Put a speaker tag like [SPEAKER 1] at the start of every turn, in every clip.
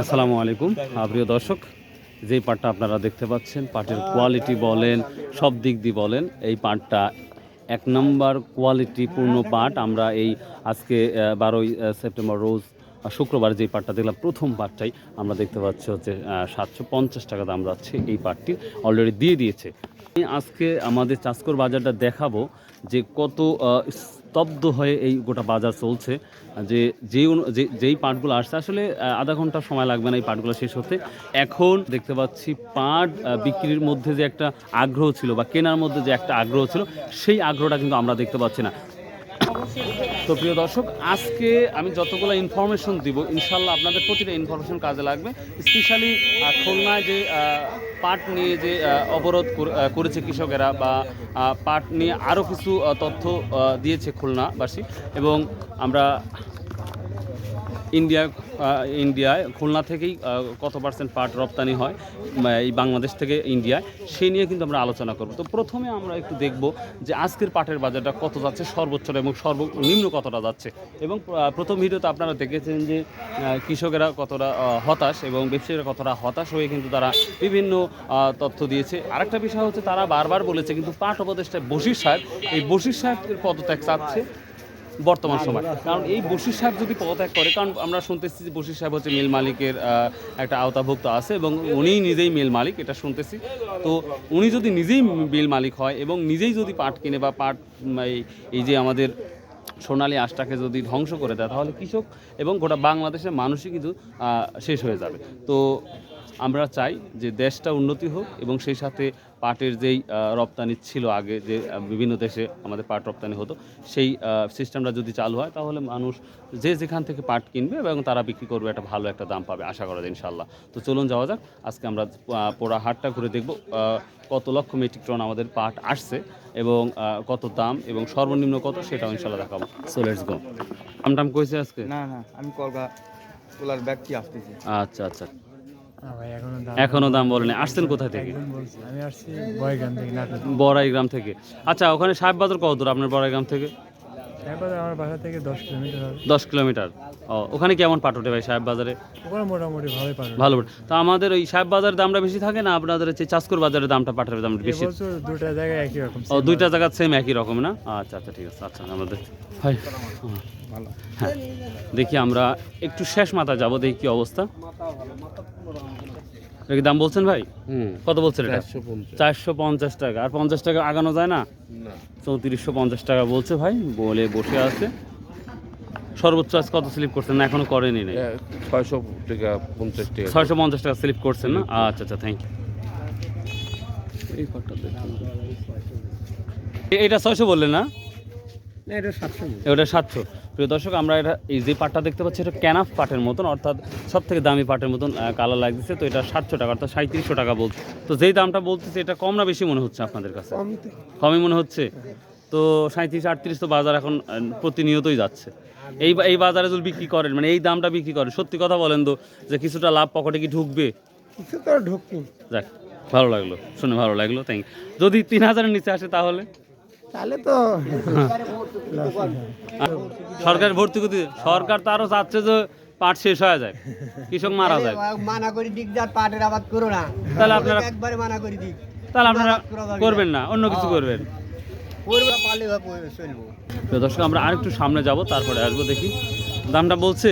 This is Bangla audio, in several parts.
[SPEAKER 1] আসসালামু আলাইকুম। আহ, প্রিয় দর্শক যেই পাটটা আপনারা দেখতে পাচ্ছেন পাটের কোয়ালিটি বলেন সব দিক দিয়ে বলেন এই পাটটা এক নম্বর কোয়ালিটি পূর্ণ পাট। আমরা এই আজকে বারোই সেপ্টেম্বর রোজ শুক্রবার যে পাটটা দেখলাম প্রথম পাটটাই আমরা দেখতে পাচ্ছি হচ্ছে সাতশো পঞ্চাশ টাকা দাম যাচ্ছে এই পাটটি অলরেডি দিয়ে দিয়েছে। আমি আজকে আমাদের চাষকর বাজারটা দেখাবো যে কত স্তব্ধ হয়ে এই গোটা বাজার চলছে। যে যে যেই পাটগুলো আসছে, আসলে আধা ঘণ্টা সময় লাগবে না এই পাটগুলো শেষ হতে। এখন দেখতে পাচ্ছি পাট বিক্রির মধ্যে যে একটা আগ্রহ ছিল বা কেনার মধ্যে যে একটা আগ্রহ ছিল, সেই আগ্রহটা কিন্তু আমরা দেখতে পাচ্ছি না। তো প্রিয় দর্শক, আজকে আমি যতগুলো ইনফরমেশন দিব ইনশাল্লাহ আপনাদের প্রতিটা ইনফরমেশন কাজে লাগবে। স্পেশালি খুলনায় যে পাট নিয়ে যে অবরোধ কর- করেছে কৃষকেরা বা পাট নিয়ে আরও কিছু তথ্য দিয়েছে খুলনাবাসী এবং আমরা ইন্ডিয়া ইন্ডিয়ায় খুলনা থেকেই কত পার্সেন্ট পাট রপ্তানি হয় এই বাংলাদেশ থেকে ইন্ডিয়ায় সেই নিয়ে কিন্তু আমরা আলোচনা করব। তো প্রথমে আমরা একটু দেখব যে আজকের পাটের বাজারটা কত যাচ্ছে সর্বোচ্চ এবং সর্বনিম্ন কতটা যাচ্ছে। এবং প্রথম ভিডিওতে আপনারা দেখেছেন যে কৃষকেরা কতটা হতাশ এবং ব্যবসায়ীরা কতটা হতাশ হয়ে কিন্তু তারা বিভিন্ন তথ্য দিয়েছে। আরেকটা বিষয় হচ্ছে তারা বারবার বলেছে কিন্তু পাট উপদেষ্টা বশির সাহেব, এই বশির সাহেবের পদত্যাগ চাচ্ছে। বর্তমান সময়। কারণ এই বশির সাহেব যদি পদত্যাগ করে, কারণ আমরা শুনতেছি যে বশির সাহেব হচ্ছে মিল মালিকের একটা আওতাভুক্ত আছে এবং উনিই নিজেই মিল মালিক, এটা শুনতেছি। তো উনি যদি নিজেই মিল মালিক হয় এবং নিজেই যদি পাট কিনে বা পাট এই- এই যে আমাদের সোনালী আশটাকে যদি ধ্বংস করে দেয়, তাহলে কৃষক এবং গোটা বাংলাদেশের মানুষই কিন্তু শেষ হয়ে যাবে। তো আমরা চাই যে দেশটা উন্নতি হোক এবং সেই সাথে পাটের যেই রপ্তানি ছিল আগে যে বিভিন্ন দেশে আমাদের পাট রপ্তানি হতো সেই সিস্টেমটা যদি চালু হয় তাহলে মানুষ যে যেখান থেকে পাট কিনবে এবং তারা বিক্রি করবে একটা ভালো একটা দাম পাবে আশা করা যায় ইনশাল্লাহ তো চলুন যাওয়া যাক আজকে আমরা পোড়া হাটটা ঘুরে দেখব কত লক্ষ মেট্রিক টন আমাদের পাট আসছে এবং কত দাম এবং সর্বনিম্ন কত সেটাও ইনশাল্লাহ দেখাবো। সো লেটস গো দাম টাম কইছে আজকে?
[SPEAKER 2] না না আমি কলকা তোলার আসতেছি?
[SPEAKER 1] আচ্ছা আচ্ছা।
[SPEAKER 3] এখনও দাম
[SPEAKER 1] বলেনি। আসছেন কোথা থেকে?
[SPEAKER 3] আমি আসছি
[SPEAKER 1] বড়াই গ্রাম থেকে। আচ্ছা ওখানে সাহেব বাজার কত দূর আপনার বড়াইগ্রাম থেকে?
[SPEAKER 3] তারপরে আমার বাসা থেকে দশ কিলোমিটার হবে।
[SPEAKER 1] দশ কিলোমিটার। ও ওখানে কেমন পাট ওঠে ভাই সাহেব বাজারে?
[SPEAKER 3] ওখানে মোটামুটি ভালোই
[SPEAKER 1] ভালো তো আমাদের ওই সাহেব বাজারের দামটা বেশি থাকে না আপনাদের হচ্ছে চাষকর বাজারের দামটা পাটের দাম বেশি?
[SPEAKER 3] দুটা জায়গায় একই রকম
[SPEAKER 1] ও দুইটা জায়গা সেম একই রকম না? আচ্ছা আচ্ছা ঠিক আছে আচ্ছা আমাদের ভাই হ্যাঁ দেখি আমরা একটু শেষ মাথা যাব দেখি কি অবস্থা। কি দাম বলছেন ভাই?
[SPEAKER 2] হুম।
[SPEAKER 1] কত বলছেন এটা? চারশো পঞ্চাশ। টাকা। আর পঞ্চাশ টাকা আগানো যায় না? চৌত্রিশশো পঞ্চাশ টাকা বলছে ভাই বলে বসে আছে। সর্বোচ্চ আজ কত স্লিপ করছেন? না এখনও করেনি নাই।
[SPEAKER 2] ছয়শো টাকা পঞ্চাশ টাকা।
[SPEAKER 1] ছয়শো পঞ্চাশ টাকা স্লিপ করছেন না? আচ্ছা আচ্ছা থ্যাংক ইউ এই এটা ছয়শো বললেন না?
[SPEAKER 2] না এটা সাতশো
[SPEAKER 1] ওটা সাতশো। প্রিয় দর্শক আমরা এটা এই যে পাটটা দেখতে পাচ্ছি এটা ক্যানাফ পাটের মতন অর্থাৎ সব থেকে দামি পাটের মতন কালার লাগতেছে। তো এটা সাতশো টাকা অর্থাৎ সাঁত্রিশশো টাকা বলছে। তো যেই দামটা বলতেছে এটা কম না বেশি মনে হচ্ছে আপনাদের কাছে? কমই মনে হচ্ছে? তো সাঁত্রিশ আটত্রিশ তো বাজার এখন প্রতিনিয়তই যাচ্ছে। এই এই বাজারে যদি বিক্রি করেন মানে এই দামটা বিক্রি করেন সত্যি কথা বলেন তো যে কিছুটা লাভ পকেটে কি ঢুকবে?
[SPEAKER 2] কিছু তো ঢুকনি
[SPEAKER 1] যাক ভালো লাগল শুনে ভালো লাগল থ্যাংক যদি তিন হাজারের নিচে আসে তাহলে?
[SPEAKER 2] তাহলে তো
[SPEAKER 1] সরকার ভর্তি করতে সরকার তো আরও চাচ্ছে যে পাট শেষ হয়ে যায় কৃষক মারা যায়
[SPEAKER 4] মানা করি দিক যার পাটের আবাদ করো না।
[SPEAKER 1] তাহলে আপনারা
[SPEAKER 4] একবারে মানা করে দিক।
[SPEAKER 1] তাহলে আপনারা করবেন না অন্য কিছু করবেন।
[SPEAKER 4] করবে পারলে বা করবে, চলবো।
[SPEAKER 1] তো দর্শক আমরা আরেকটু সামনে যাব তারপরে আসব দেখি। দামটা বলছে?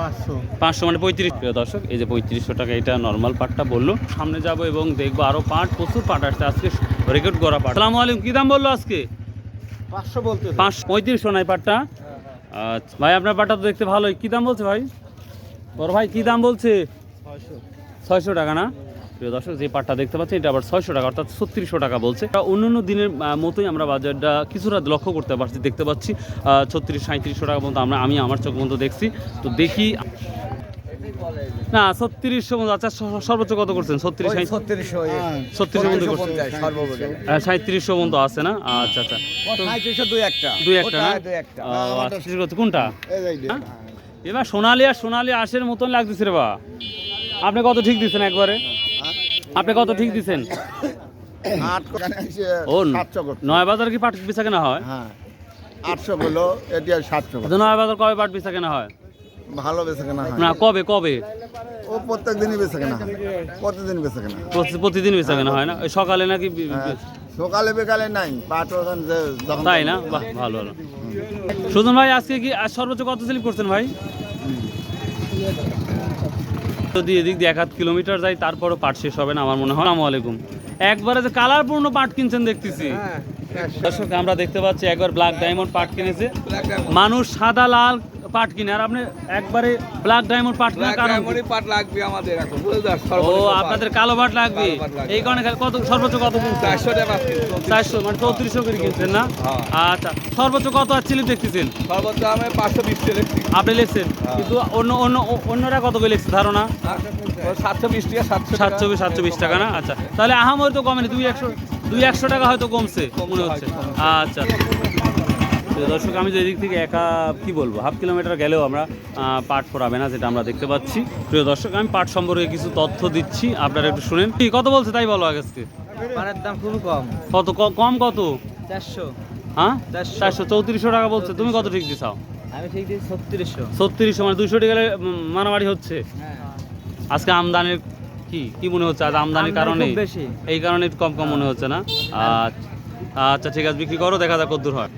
[SPEAKER 4] পাঁচশো।
[SPEAKER 1] পাঁচশো মানে পঁয়ত্রিশ। প্রিয় দর্শক এই যে পঁয়ত্রিশশো টাকা এটা নর্মাল পাটটা বলল। সামনে যাব এবং দেখব আরও পাট প্রচুর পাট আসছে। আজকে রেকর্ড করা পাট সালামু আলাইকুম কি দাম বলল আজকে?
[SPEAKER 2] পাঁচশো বলতে
[SPEAKER 1] পাঁচ পঁয়ত্রিশশো নাই পাটটা? আচ্ছা ভাই আপনার পাটটা তো দেখতে ভালোই। কি দাম বলছে ভাই? বড় ভাই কি দাম বলছে? ছয়শো। টাকা না? প্রিয় দর্শক যে পাটটা দেখতে পাচ্ছেন এটা আবার ছয়শো টাকা অর্থাৎ ছত্রিশশো টাকা বলছে। তা অন্যান্য দিনের মতোই আমরা বাজারটা কিছুটা লক্ষ্য করতে পারছি দেখতে পাচ্ছি ছত্রিশ সাঁত্রিশশো টাকা পর্যন্ত আমরা আমি আমার চোখ পর্যন্ত দেখছি। তো দেখি না ছত্রিশশো আচ্ছা সর্বোচ্চ কত করছেন? ছত্রিশ
[SPEAKER 2] ছত্রিশশো
[SPEAKER 1] ছত্রিশ পর্যন্ত করছেন।
[SPEAKER 2] সর্বোচ্চ
[SPEAKER 1] সাঁত্রিশশো পর্যন্ত আছে না? আচ্ছা আচ্ছা।
[SPEAKER 2] দুই একটা।
[SPEAKER 1] দুই একটা না? কোনটা?
[SPEAKER 2] যে।
[SPEAKER 1] হ্যাঁ? এবার সোনালি আর সোনালি আশের মতন লাগতেছে রে বা। আপনি কত ঠিক দিচ্ছেন একবারে? আপনি কত ঠিক দিচ্ছেন ও নয় বাজার কি পাট বেচা কেনা হয়?
[SPEAKER 5] হ্যাঁ। আটশো হলো এটা সাতশো
[SPEAKER 1] আচ্ছা, নয় বাজার কবে পাট বেচা কেনা হয়?
[SPEAKER 5] ভালো বেচে কেনা হয়।
[SPEAKER 1] না কবে কবে?
[SPEAKER 5] ও প্রত্যেক দিনই বেচে কেনা হয়। প্রতিদিন বেচে কেনা
[SPEAKER 1] প্রতিদিন বেচা কেনা হয় না? ওই সকালে নাকি
[SPEAKER 5] হ্যাঁ, সকালে বিকালে নাই। পাট
[SPEAKER 1] তাই না? বাহ ভালো ভালো। সুজন ভাই আজকে কি আজ সর্বোচ্চ কত স্লিপ করছেন ভাই? যদি এদিক দিয়ে এক আধ কিলোমিটার যাই তারপরও পাট শেষ হবে না আমার মনে হয়। আসসালামু আলাইকুম। একবারে যে কালারপূর্ণ পাট কিনছেন দেখতেছি। দর্শক আমরা দেখতে পাচ্ছি একবার ব্ল্যাক ডায়মন্ড পাট কিনেছে। মানুষ সাদা লাল পাট কিনে। আর আপনি একবারে ব্ল্যাক ডায়মন্ড পাট কেনার কারণ?
[SPEAKER 6] পাট লাগবে আমাদের এখন
[SPEAKER 1] ও আপনাদের কালো পাট লাগবে। এই কারণে কত সর্বোচ্চ কত
[SPEAKER 6] চারশো টাকা
[SPEAKER 1] চারশো মানে চৌত্রিশশো করে কিনছেন না?
[SPEAKER 6] হ্যাঁ।
[SPEAKER 1] আচ্ছা সর্বোচ্চ কত আর স্লিপ দেখতেছেন?
[SPEAKER 6] সর্বোচ্চ আমি পাঁচশো বিশ টাকা লিখছি
[SPEAKER 1] আপনি লিখছেন কিন্তু অন্য অন্য অন্যরা কত করে লিখছে ধারণা?
[SPEAKER 6] সাতশো বিশ টাকা সাতশো
[SPEAKER 1] সাতশো সাতশো বিশ টাকা না? আচ্ছা তাহলে আহামরি তো কমেনি দুই একশো দুই একশো টাকা হয়তো কমছে মনে হচ্ছে। আচ্ছা। দর্শক আমি যে দিক থেকে একা কি বলব? হাফ কিলোমিটার গেলেও আমরা পাট ফোরাবে না যেটা আমরা দেখতে পাচ্ছি। প্রিয় দর্শক আমি পাট সম্পর্কে কিছু তথ্য দিচ্ছি আপনারা একটু শুনেন। কি কত বলছে তাই বলো আজকে
[SPEAKER 2] পানের দাম খুবই কম।
[SPEAKER 1] কত কম কত?
[SPEAKER 2] চারশো।
[SPEAKER 1] হ্যাঁ?
[SPEAKER 2] চারশো।
[SPEAKER 1] চৌত্রিশশো টাকা বলছে। তুমি কত ঠিক দিছাও?
[SPEAKER 2] আমি ঠিক দিই ছত্রিশশো।
[SPEAKER 1] ছত্রিশশো মানে দুশো টাকা মারামারি হচ্ছে?
[SPEAKER 2] হ্যাঁ।
[SPEAKER 1] আজকে আমদানির কি কি মনে হচ্ছে? আজ আমদানির কারণে?
[SPEAKER 2] বেশি।
[SPEAKER 1] এই কারণে কম কম মনে হচ্ছে না? আচ্ছা। আচ্ছা ঠিক আছে বিক্রি করো দেখা যাক কদ্দূর হয়।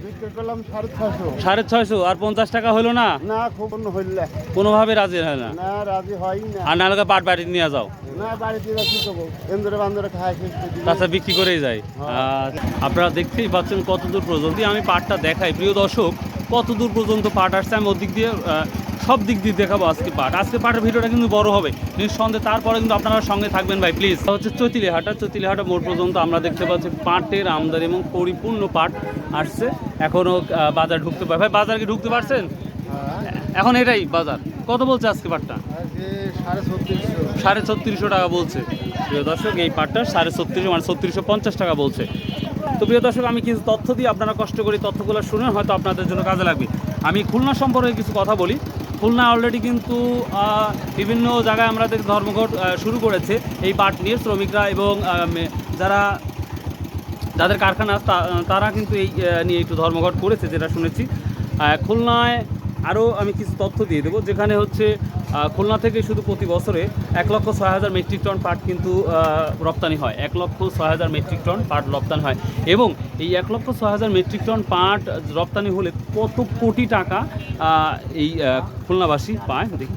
[SPEAKER 5] সাড়ে
[SPEAKER 1] ছয়শো। আর পঞ্চাশ টাকা হলো না? কোনোভাবে রাজি হয় না?
[SPEAKER 5] হয় না।
[SPEAKER 1] আর নাহলে পাট বাড়ি নিয়ে যাও। তাছাড়া বিক্রি করেই যায় আর আপনারা দেখতেই পাচ্ছেন কতদূর পর্যন্ত। আমি পাটটা দেখাই। প্রিয় দর্শক কতদূর পর্যন্ত পাট আসছে? আমি ওদিক দিয়ে সব দিক দিয়ে দেখাবো আজকে পাট। আজকে পাটের ভিডিওটা কিন্তু বড় হবে। নিঃসন্দেহে তারপরে কিন্তু আপনারা সঙ্গে থাকবেন ভাই প্লিজ হচ্ছে চৈতিলিহাটা। চৈতিলিহাটা মোড় পর্যন্ত আমরা দেখতে পাচ্ছি পাটের আমদানি এবং পরিপূর্ণ পাট আসছে। এখনও বাজার ঢুকতে পারে ভাই বাজার কি ঢুকতে পারছেন? এখন এটাই বাজার। কত বলছে আজকে পাটটা?
[SPEAKER 5] সাড়ে ছত্রিশশো।
[SPEAKER 1] টাকা বলছে। প্রিয় দর্শক এই পাটটা সাড়ে ছত্রিশশো মানে ছত্রিশশো পঞ্চাশ টাকা বলছে। তো প্রিয় দর্শক আমি কিছু তথ্য দিয়ে আপনারা কষ্ট করে তথ্যগুলো শুনে হয়তো আপনাদের জন্য কাজে লাগবে। আমি খুলনা সম্পর্কে কিছু কথা বলি। খুলনা অলরেডি কিন্তু বিভিন্ন জায়গায় আমাদের ধর্মঘট শুরু করেছে এই পাট নিয়ে শ্রমিকরা এবং যারা, যাদের কারখানা তারা কিন্তু এই নিয়ে একটু ধর্মঘট করেছে, যেটা শুনেছি। খুলনায় আরও আমি কিছু তথ্য দিয়ে দেবো, যেখানে হচ্ছে খুলনা থেকে শুধু প্রতি বছরে এক লক্ষ ছয় হাজার মেট্রিক টন পাট কিন্তু রপ্তানি হয়। এক লক্ষ ছয় হাজার মেট্রিক টন পাট রপ্তানি হয়। এবং এই এক লক্ষ ছয় হাজার মেট্রিক টন পাট রপ্তানি হলে কত কোটি টাকা এই খুলনাবাসী পায়? দেখি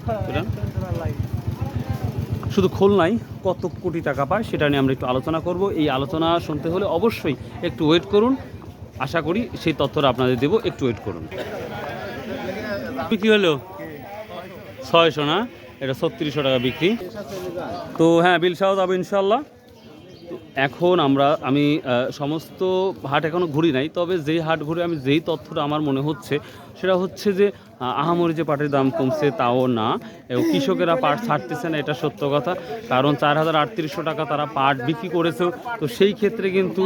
[SPEAKER 1] শুধু খুলনায় কত কোটি টাকা পায় সেটা নিয়ে আমরা একটু আলোচনা করব। এই আলোচনা শুনতে হলে অবশ্যই একটু ওয়েট করুন। আশা করি সেই তথ্যটা আপনাদের দেবো। একটু ওয়েট করুন। বিক্রি হলো? ছয়শো না? এটা ছত্রিশশো টাকা বিক্রি। তো হ্যাঁ বিল সহ যাব ইনশাল্লাহ এখন আমরা, আমি সমস্ত হাট এখনও ঘুরি নাই, তবে যেই হাট ঘুরে আমি যেই তথ্যটা আমার মনে হচ্ছে, সেটা হচ্ছে যে আহামরি যে পাটের দাম কমছে তাও না। এবং কৃষকেরা পাট ছাড়তেছে না, এটা সত্য কথা। কারণ চার হাজার আটত্রিশশো টাকা তারা পাট বিক্রি করেছে তো সেই ক্ষেত্রে কিন্তু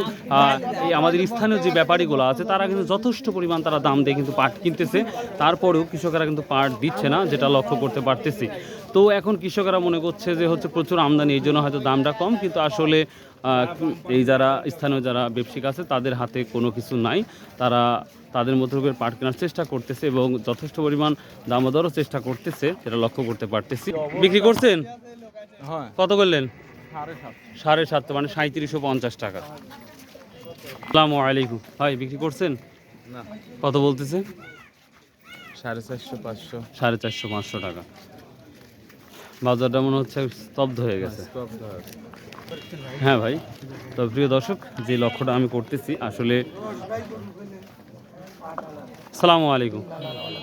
[SPEAKER 1] এই আমাদের স্থানীয় যে ব্যাপারীগুলো আছে, তারা কিন্তু যথেষ্ট পরিমাণ তারা দাম দিয়ে কিন্তু পাট কিনতেছে। তারপরেও কৃষকেরা কিন্তু পাট দিচ্ছে না, যেটা লক্ষ্য করতে পারতেছি। তো এখন কৃষকেরা মনে করছে যে হচ্ছে প্রচুর আমদানি, এই জন্য হয়তো দামটা কম, কিন্তু আসলে এই যারা, স্থানীয় যারা ব্যবসায়িক আছে, তাদের হাতে কোনো কিছু নাই। তারা তাদের মতো করে পাট কেনার চেষ্টা করতেছে এবং যথেষ্ট পরিমাণ দামোদরও চেষ্টা করতেছে সেটা লক্ষ্য করতে পারতেছি। বিক্রি করছেন?
[SPEAKER 6] হ্যাঁ।
[SPEAKER 1] কত করলেন?
[SPEAKER 6] সাড়ে সাত
[SPEAKER 1] সাড়ে সাতশো মানে সাঁত্রিশশো পঞ্চাশ টাকা। আসসালামু আলাইকুম। ভাই বিক্রি করছেন? কত বলতেছে?
[SPEAKER 6] সাড়ে চারশো পাঁচশো।
[SPEAKER 1] সাড়ে চারশো পাঁচশো টাকা। বাজারটা মনে হচ্ছে স্তব্ধ হয়ে গেছে। হ্যাঁ ভাই তো প্রিয় দর্শক যে লক্ষ্যটা আমি করতেছি আসলে পাঠালাম সালামু আলাইকুম।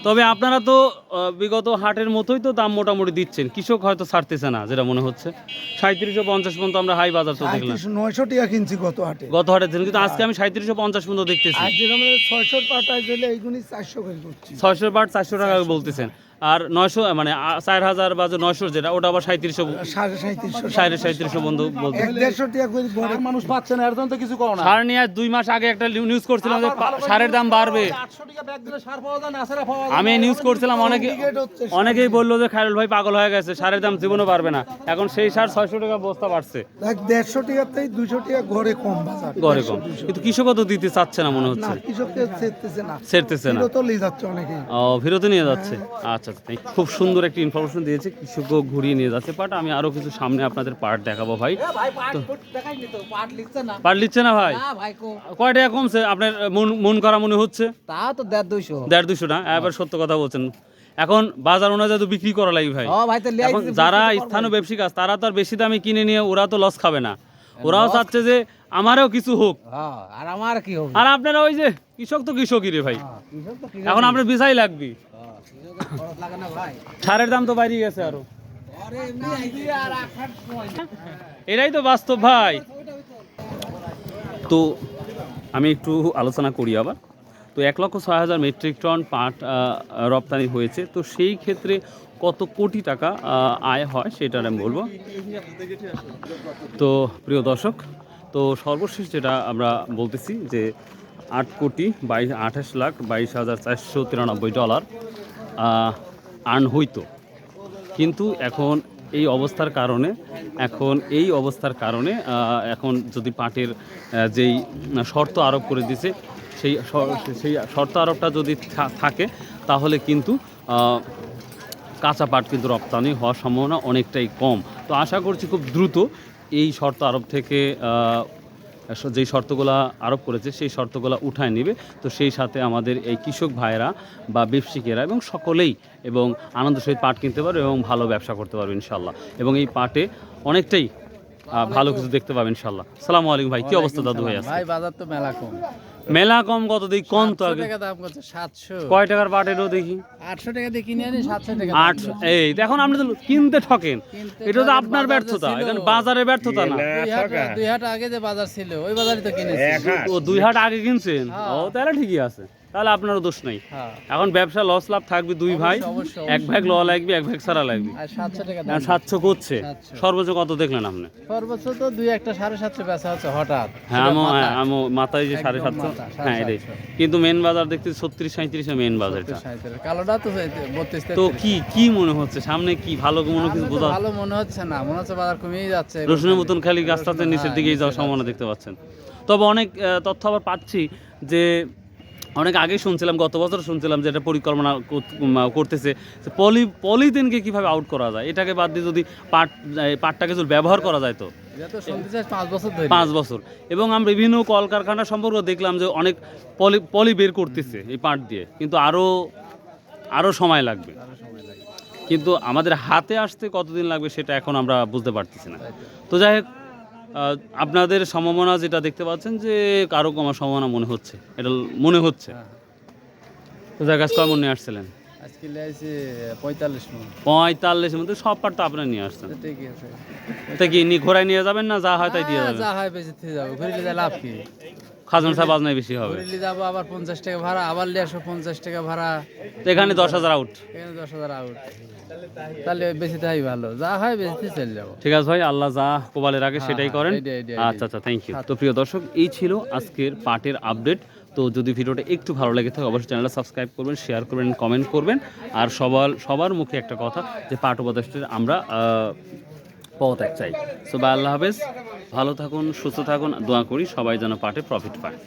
[SPEAKER 1] তবে আপনারা তো বিগত হাটের মতোই তো দাম মোটামুটি দিচ্ছেন। কৃষক হয়তো ছাড়তেছে না যেটা মনে হচ্ছে। সাঁত্রিশশো পঞ্চাশ পর্যন্ত আমরা হাই বাজার তো দেখলাম।
[SPEAKER 2] নয়শো টাকা কিনছি গত হাটে।
[SPEAKER 1] গত হাটের দিন কিন্তু আজকে আমি সাঁত্রিশশো পঞ্চাশ পর্যন্ত দেখতেছি।
[SPEAKER 2] আর ছয়শো পাটায় দিলে এইগুলি চারশো করছি।
[SPEAKER 1] ছয়শো বাট চারশো টাকা বলতেছেন। আর নয়শো মানে চার হাজার বা যে নয়শো যেটা ওটা আবার সাঁত্রিশশো
[SPEAKER 2] সাড়ে সাঁত্রিশশো
[SPEAKER 1] বন্ধু বলতে
[SPEAKER 2] দেড়শো টাকা মানুষ পাচ্ছে না এর তো কিছু কম না।
[SPEAKER 1] সার নিয়ে দুই মাস আগে একটা নিউজ করছিলাম যে সারের দাম বাড়বে।
[SPEAKER 2] আটশো টাকা ব্যাগ
[SPEAKER 1] আমি নিউজ করছিলাম অনেকে অনেকেই বলল যে খায়রুল ভাই পাগল হয়ে গেছে সারের দাম জীবনও পারবে না। এখন সেই সার ছয়শো টাকা বস্তা বাড়ছে।
[SPEAKER 2] দেড়শো টাকার থেকে দুইশো টাকা ঘরে কম
[SPEAKER 1] ঘরে কম। কিন্তু কৃষকও তো দিতে চাচ্ছে না মনে হচ্ছে।
[SPEAKER 2] কৃষককে ছেড়তেছে না।
[SPEAKER 1] ছেড়তেছে না।
[SPEAKER 2] তো লিয়ে যাচ্ছে অনেকেই।
[SPEAKER 1] ও ফেরতে নিয়ে যাচ্ছে? আচ্ছা। খুব সুন্দর একটি ইনফরমেশন দিয়েছে কৃষকও ঘুরিয়ে নিয়ে যাচ্ছে। পাট আমি আরও কিছু সামনে আপনাদের পাট দেখাবো ভাই। পাট লিচ্ছে না। ভাই? কয় টাকা কমছে আপনার মন মন করা মনে হচ্ছে?
[SPEAKER 4] তা তো দেড়
[SPEAKER 1] দেড় দুশো না? এবার সত্য কথা বলছেন। এখন বাজার অনুযায়ী তো বিক্রি করা লাগবে ভাই। এখন যারা স্থানীয় ব্যবসায়িক আছে তারা তো আর বেশি দামে কিনে নিয়ে ওরা তো লস খাবে না। ওরাও চাচ্ছে যে আমারও কিছু হোক।
[SPEAKER 4] হ্যাঁ আর আমার কি হবে
[SPEAKER 1] আর আপনারা ওই যে কৃষক তো কৃষকই রে ভাই। এখন আপনার লাগবে। সারের দাম তো বাইরে গেছে আরও। এটাই তো বাস্তব ভাই। তো আমি একটু আলোচনা করি আবার। তো এক লক্ষ ছয় হাজার মেট্রিক টন পাট রপ্তানি হয়েছে। তো সেই ক্ষেত্রে কত কোটি টাকা আয় হয় সেটা আমি বলব। তো প্রিয় দর্শক, তো সর্বশেষ যেটা আমরা বলতেছি যে আট কোটি বাইশ, আঠাশ লাখ বাইশ হাজার চারশো তিরানব্বই ডলার আর্ন হইতো। কিন্তু এখন এই অবস্থার কারণে, এখন এই অবস্থার কারণে এখন যদি পাটের যেই শর্ত আরোপ করে দিছে সেই সেই শর্ত আরোপটা যদি থাকে, তাহলে কিন্তু কাঁচা পাট কিন্তু রপ্তানি হওয়ার সম্ভাবনা অনেকটাই কম। তো আশা করছি খুব দ্রুত এই শর্ত আরোপ থেকে যেই শর্তগুলা আরোপ করেছে, সেই শর্তগুলা উঠায় নেবে। তো সেই সাথে আমাদের এই কৃষক ভাইয়েরা বা ব্যবসায়িকেরা এবং সকলেই এবং আনন্দ সহিত পাট কিনতে পারবে এবং ভালো ব্যবসা করতে পারবে ইনশাল্লাহ এবং এই পাটে অনেকটাই ভালো কিছু দেখতে পাবেন ইনশাল্লাহ সালামু আলাইকুম ভাই কি অবস্থা দাদু ভাই আছে
[SPEAKER 7] ভাই বাজার তো মেলা কম।
[SPEAKER 1] মেলা কম কত দেখি? কম তো আগে?
[SPEAKER 7] টাকা দাম করছে সাতশো।
[SPEAKER 1] কয় টাকার পাট এটাও দেখি?
[SPEAKER 7] আটশো টাকা দিয়ে কিনে আনি সাতশো টাকা
[SPEAKER 1] আট এই এখন আপনি তো কিনতে ঠকেন। এটা তো আপনার ব্যর্থতা। এখানে বাজারের ব্যর্থতা না।
[SPEAKER 7] দুই হাট দুই হাট আগে যে বাজার ছিল ওই বাজারই তো কিনেছি।
[SPEAKER 1] ও দুই হাট আগে কিনছেন?
[SPEAKER 7] হ্যাঁ।
[SPEAKER 1] ও তাহলে ঠিকই আছে। তাহলে আপনারও দোষ নাই।
[SPEAKER 7] হ্যাঁ।
[SPEAKER 1] এখন ব্যবসা লস লাভ থাকবে দুই ভাই এক ভাগ লওয়া লাগবে এক ভাগ সারা লাগবে।
[SPEAKER 7] সাতশো
[SPEAKER 1] করছে। সর্বোচ্চ কত দেখলেন আপনি?
[SPEAKER 7] সর্বোচ্চ তো দুই একটা সাড়ে সাতশো বেচা হচ্ছে হঠাৎ।
[SPEAKER 1] হ্যাঁ আমো আমো মাথায় যে সাড়ে সাতশো হ্যাঁ এটাই। কিন্তু মেন বাজার দেখতে ছত্রিশ সাঁত্রিশে মেন
[SPEAKER 7] সাঁইত্রিশ। কালোটা তো
[SPEAKER 1] তো কি কি মনে হচ্ছে? সামনে কি ভালো মনে কিছু বোঝা
[SPEAKER 7] ভালো মনে হচ্ছে না। মনে হচ্ছে বাজার কমেই যাচ্ছে।
[SPEAKER 1] রসুনের মতন খালি গাছটাতে নিচের
[SPEAKER 7] হ্যাঁ,
[SPEAKER 1] দিকেই যাওয়ার সম্ভাবনা দেখতে পাচ্ছেন। তবে অনেক তথ্য আবার পাচ্ছি যে অনেক আগে শুনছিলাম গত বছর শুনছিলাম যে এটা পরিকল্পনা করতেছে। পলি পলিথিনকে কীভাবে আউট করা যায়? এটাকে বাদ দিয়ে যদি পাট পাটটাকে যদি ব্যবহার করা যায় তো?
[SPEAKER 7] পাঁচ বছর
[SPEAKER 1] পাঁচ বছর। এবং আমরা বিভিন্ন কলকারখানা সম্পর্কে দেখলাম যে অনেক পলি পলি বের করতেছে এই পাট দিয়ে। কিন্তু আরও আরও সময় লাগবে। কিন্তু আমাদের হাতে আসতে কতদিন লাগবে সেটা এখন আমরা বুঝতে পারতেছি না। তো যাই হোক আপনাদের সম্ভাবনা যেটা দেখতে পাচ্ছেন যে কারও আমার সম্ভাবনা মনে হচ্ছে। এটা মনে হচ্ছে। যাই কাজ কেমন নিয়ে আসছিলেন?
[SPEAKER 7] আজকে পঁয়তাল্লিশ মন।
[SPEAKER 1] সব পাট তো আপনারা নিয়ে আসছেন।
[SPEAKER 7] ঠিকই আছে।
[SPEAKER 1] তা কি নি ঘোড়ায় নিয়ে যাবেন না যা হয় তাই দিয়ে
[SPEAKER 7] হ্যাঁ,
[SPEAKER 1] যাবেন?
[SPEAKER 7] যা হয় বেঁচে যাব। যা লাভ কি?
[SPEAKER 1] খাজনা সাহেব বাজনায় বেশি হবে।
[SPEAKER 7] ঘুরিলে যাব আবার পঞ্চাশ টাকা ভাড়া আবার লিয়ে আসব পঞ্চাশ টাকা ভাড়া।
[SPEAKER 1] তো এখানে দশ হাজার আউট
[SPEAKER 7] এখানে দশ হাজার আউট তাহলে বেশি তাই ভালো। যা হয় বেশি চলে যাব।
[SPEAKER 1] ঠিক আছে ভাই আল্লাহ যা কোবালের আগে
[SPEAKER 7] হ্যাঁ,
[SPEAKER 1] সেটাই
[SPEAKER 7] হ্যাঁ,
[SPEAKER 1] করেন। আচ্ছা আচ্ছা থ্যাংক ইউ তো প্রিয় দর্শক এই ছিল আজকের পাটের আপডেট তো যদি ভিডিওটা একটু ভালো লেগে থাকে অবশ্যই চ্যানেলটা সাবস্ক্রাইব করবেন শেয়ার করবেন কমেন্ট করবেন। আর সবার সবার মুখে একটা কথা যে পাট উপদেষ্টের আমরা আহ, পদত্যাগ চাই। সো বাই আল্লাহ হাফেজ। ভালো থাকুন সুস্থ থাকুন দোয়া করি সবাই যেন পাঠে প্রফিট পায়।